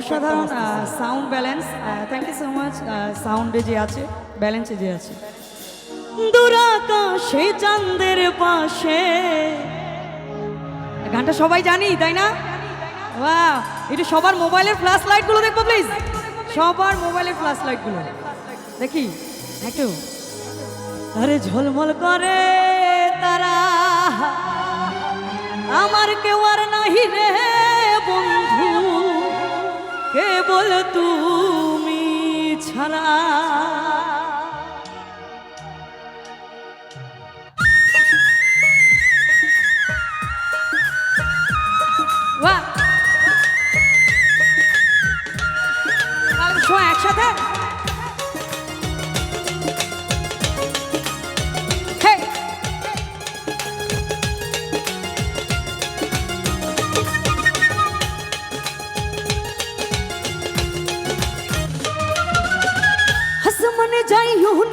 অসাধারণ sound balance thank you so much সাউন্ডে যে আছে ব্যালেন্সে যে আছে। দুরাকাশে চাঁদের পাশে। গানটা সবাই জানি তাই না? বাহ একটু সবার মোবাইলের ফ্ল্যাশ লাইটগুলো দেখব প্লিজ সবার মোবাইলের ফ্ল্যাশ লাইটগুলো দেখি একটু। আরে ঝলমল করে তারা। আমার কেউ আর নাহি রে বন্ধু। কেবল তুমি ছাড়া?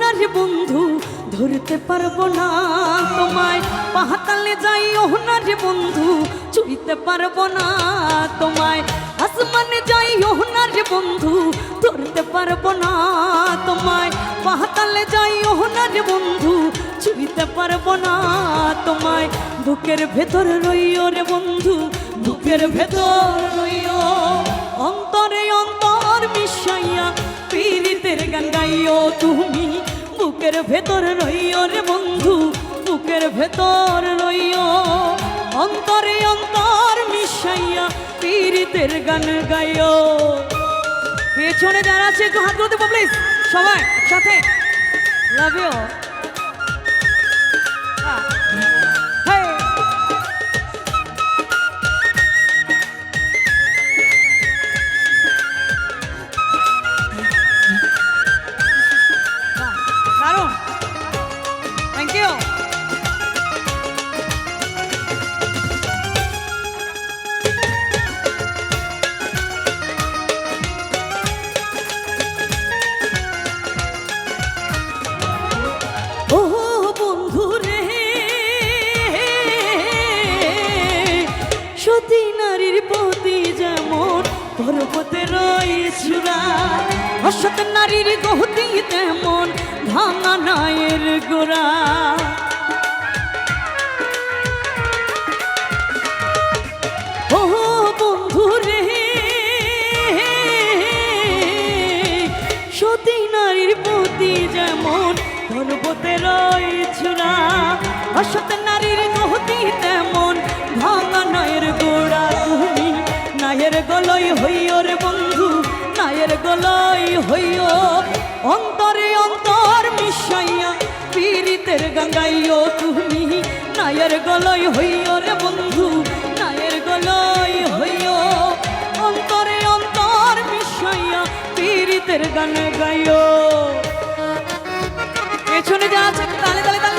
না বন্ধু, ধরতে পারব না তোমায়। পাহাতালে যাই না রে বন্ধু চুইতে পারব না তোমায়। আসমানে যাই না রে বন্ধু, ধরতে পারব না তোমায়। পাহাতালে যাই না রে বন্ধু চুইতে পারব না তোমায়। বুকের ভেতর রইও রে বন্ধু, বুকের ভেতর রইও। অন্তরে অন্তর মিশাইয়া, পীড়িতের গান গাইও তুমি। বুকের ভেতর রইও রে বন্ধু, বুকের ভেতর রইও। অন্তরে অন্তর মিশাইয়া পীড়িতের গান গাইও। পেছনে যারা আছে, একটু হাত তুলতে প্লিজ সবাই, সাথে। লাভ ইউ রয়েছুরা অসত নারীর গহতি তেমন ভাঙা নায়ের গোড়া। ও সতী নারীর প্রতি যেমন পর্বতে রয়েছুরা অসত নারীর গহতি তেমন ভাঙা নায়ের গোড়া। তুমি নায়ের গলই হইও রে বন্ধু নায়ের গলই হইও, অন্তরে অন্তর মিশাইয়া পীড়িতের গঙ্গাইও তুমি। নায়ের গলই হইও রে বন্ধু, নায়ের গলই হইও। অন্তরে অন্তর মিশাইয়া পীড়িতের গান গাইও পেছনে যা আছে, তালে তালে তালে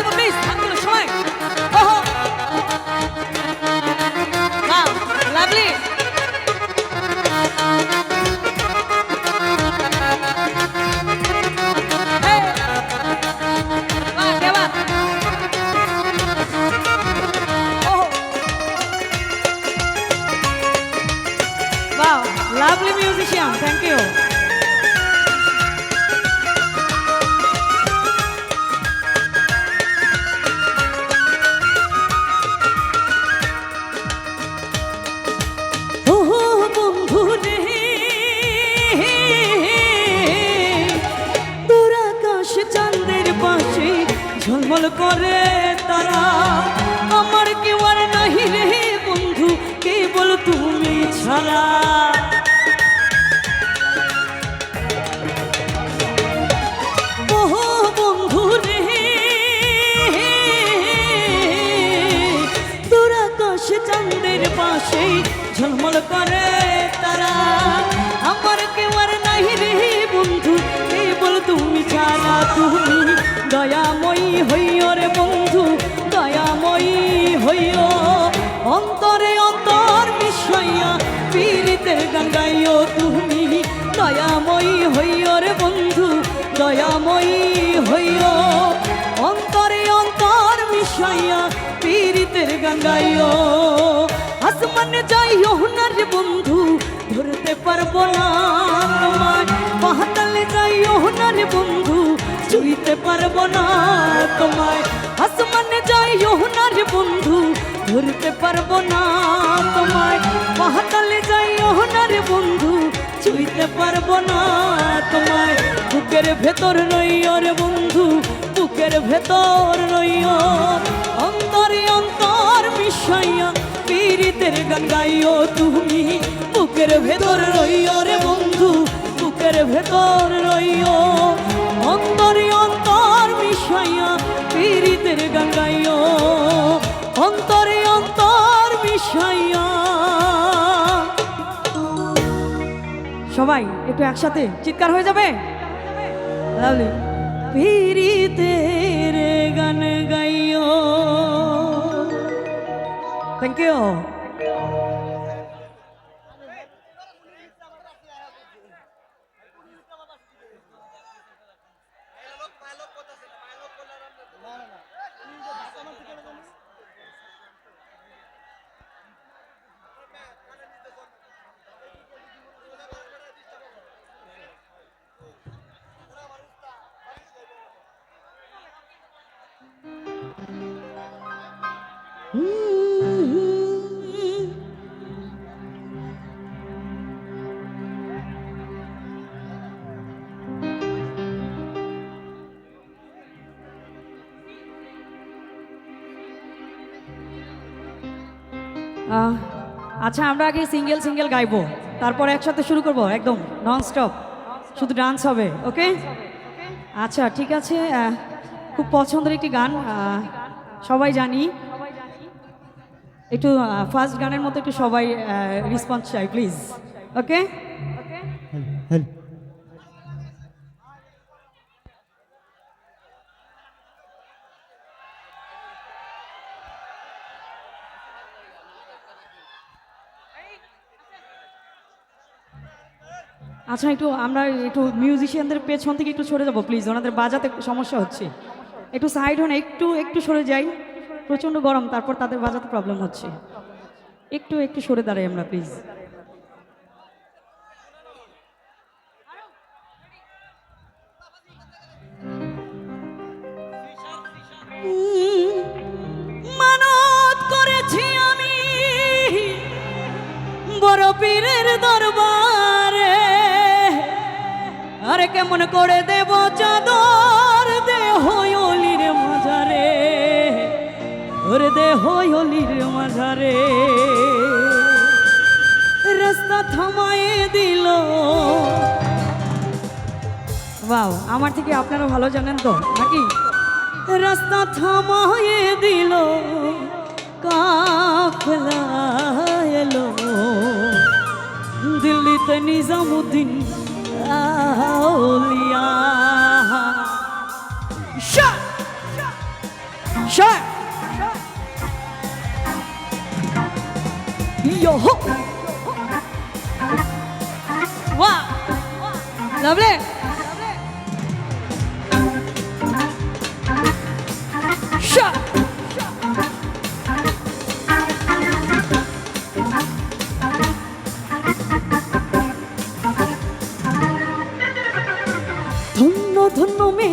lovely musician. Thank you. পাশে করে তারা আমার কেউ আর নাহি রে, বন্ধু, কেবল তুমি ছাড়া পাশে ঝলমল করে তারা। আমার কেউ আর নাই রে বন্ধু কেবল তুমি ছাড়া তুমি দয়াময়ী হইও রে বন্ধু, দয়াময়ী হইও। অন্তরে অন্তর মিশাইয়া পীড়িতের গঙ্গাইও তুমি দয়াময়ী হইও রে বন্ধু, দয়াময়ী হইও। অন্তরে অন্তর মিশাইয়া পীড়িতের গঙ্গাইও পান যাই ওহনার বন্ধু, ধরতে পারব না তোমার পাহাতালে যাই ওহনার বন্ধু চুইতে পারব না তোমায়। আসমানে যাই ওহনার বন্ধু, ধরতে পারব না তোমায়। পাহাতালে যাই ওহনার বন্ধু চুইতে পারব না তোমায়। বুকের ভেতর রইয় রে বন্ধু, বুকের ভেতর রইয় অন্তর অন্তর মিশাইয়া পীড়িতের গান গাইও তুমি। বুকের ভেতর রইও রে বন্ধু, বুকের ভেতর রইও। অন্তরে অন্তর মিশাইয়া পীড়িতের গান গাইও। অন্তরে অন্তর মিশাইয়া। সবাই, একটু একসাথে চিৎকার হয়ে যাবে? পীড়িতের গান গাইও। থ্যাংক ইউ আহ, আচ্ছা আমরা আগে সিঙ্গেল সিঙ্গেল গাইবো। তারপর একসাথে শুরু করব, একদম নন স্টপ শুধু ডান্স হবে, ওকে? আচ্ছা ঠিক আছে খুব পছন্দের একটি গান সবাই জানি। একটু ফার্স্ট গানের মতো একটু সবাই রেসপন্স চাই প্লিজ ওকে? আচ্ছা একটু আমরা একটু মিউজিশিয়ানদের পেছন থেকে একটু সরে যাব প্লিজ ওনাদের বাজাতে সমস্যা হচ্ছে। একটু সাইড হন, একটু একটু সরে যাই। প্রচণ্ড গরম, তারপর তাদের বাজাতে প্রবলেম হচ্ছে। একটু একটু সরে দাঁড়াই আমরা প্লিজ মানত করেছি আমি বড় পীরের দরবারে। কেমন করে দেব চাদর? দেহ অলির মাঝারে। ওরে দেহ অলির মাঝারে। রাস্তা থামায়ে দিল। বাও আমার থেকে আপনারা ভালো জানেন তো, নাকি? রাস্তা থামায়ে দিল। কাফলা এলো। দিল্লিতে নিজামুদ্দিন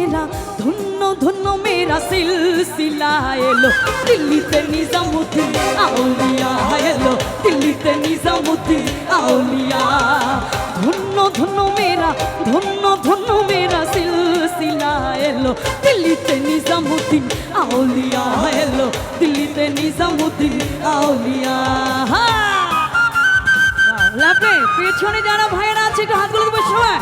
মেরা ধন্য ধন্য মেরা সিলসিলা এলো। দিল্লিতে নিজামুদ্দিন আউলিয়া এলো। দিল্লিতে নিজামুদ্দিন আউলিয়া। ধন্য ধন্য মেরা ধন্য ধন্য মেরা সিলসিলা এলো। দিল্লিতে নিজামুদ্দিন আউলিয়া এলো। দিল্লিতে নিজামুদ্দিন আউলিয়া। লাপে পেছনে যারা ভাইয়েরা আছে, একটু হাতগুলো দিবে সবাই।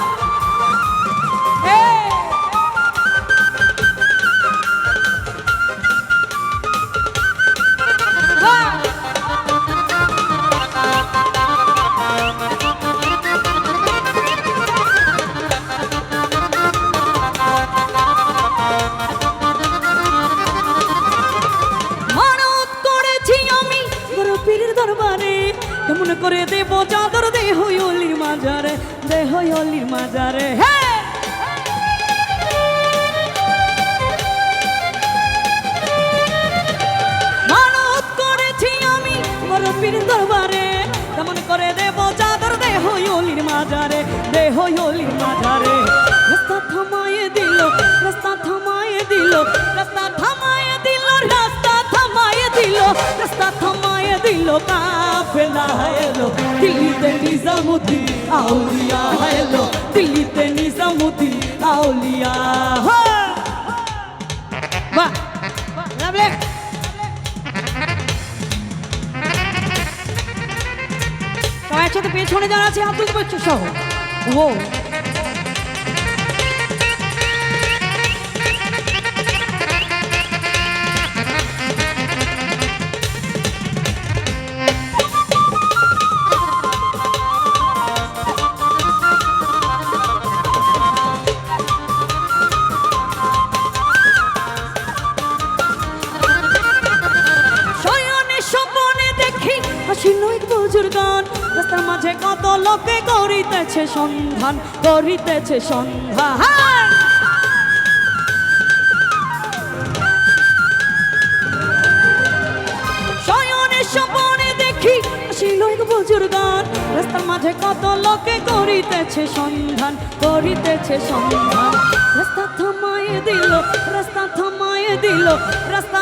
ধারে দেহ অলি মাঝারে। রাস্তা থামায় দিল, রাস্তা থামায় দিল, রাস্তা থামায় দিল, রাস্তা থামায় দিল, রাস্তা থামায় দিল, কাফেলা এলো, দিল্লিতে নিজামুতি আউলিয়া এলো, দিল্লিতে নিজামুতি আউলিয়া সবাই একসাথে পেছনে যারা আছে, আব্দুল বচ্চু সহ। ও গান রাস্তার মাঝে কত লোকে করিতেছে সন্ধান করিতেছে সন্ধান। রাস্তার মাঝে কত লোকে করিতেছে সন্ধান করিতেছে সন্ধান। রাস্তা থামায়ে দিল, রাস্তা থামায়ে দিল, রাস্তা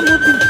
নিজামুদ্দিন